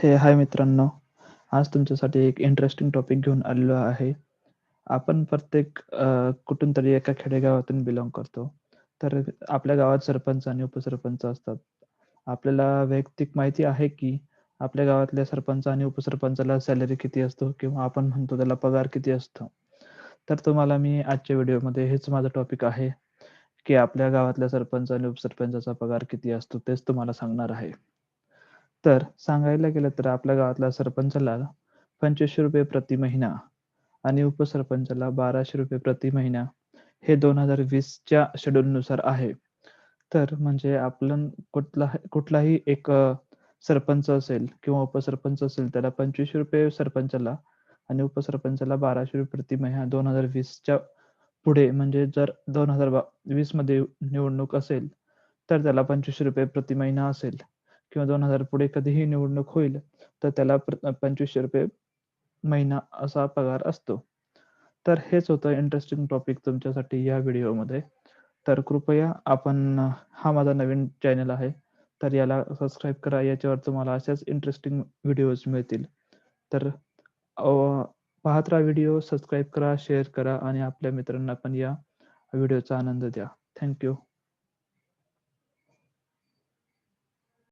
हे हाय मित्रांनो. आज तुमच्यासाठी एक इंटरेस्टिंग टॉपिक घेऊन आलेलो आहे. आपण प्रत्येक कुठून तरी एका खेडेगावातून बिलॉंग करतो. तर आपल्या गावात सरपंच आणि उपसरपंच असतात. आपल्याला वैयक्तिक माहिती आहे की आपल्या गावातल्या सरपंच आणि उपसरपंचाला सॅलरी किती असतो किंवा आपण म्हणतो त्याला पगार किती असतो. तर तुम्हाला मी आजच्या व्हिडिओमध्ये हेच माझं टॉपिक आहे की आपल्या गावातल्या सरपंच आणि उपसरपंचाचा पगार किती असतो तेच तुम्हाला सांगणार आहे. तर सांगायला गेलं तर आपल्या गावातल्या सरपंचाला पंचवीसशे रुपये प्रति महिना आणि उपसरपंचाला बाराशे रुपये प्रति महिना हे दोन हजार वीसच्या शेड्यूलनुसार आहे. तर म्हणजे आपण कुठला कुठलाही एक सरपंच असेल किंवा उपसरपंच असेल त्याला पंचवीसशे रुपये सरपंचाला आणि उपसरपंचाला बाराशे रुपये प्रति महिना दोन हजार वीसच्या पुढे म्हणजे जर दोन हजार वीसमध्ये निवडणूक असेल तर त्याला पंचवीसशे रुपये प्रति महिना असेल. किंवा दोन हजार पुढे कधीही निवडणूक होईल तर त्याला प्र- पंचवीसशे रुपये महिना असा पगार असतो. तर हेच होतं इंटरेस्टिंग टॉपिक तुमच्यासाठी या व्हिडिओमध्ये तर कृपया आपण हा माझा नवीन चॅनल आहे तर याला सबस्क्राईब करा याच्यावर तुम्हाला अशाच इंटरेस्टिंग व्हिडिओज मिळतील. तर पाहत राहा व्हिडिओ सबस्क्राईब करा शेअर करा आणि आपल्या मित्रांना पण या व्हिडिओचा आनंद द्या. थँक्यू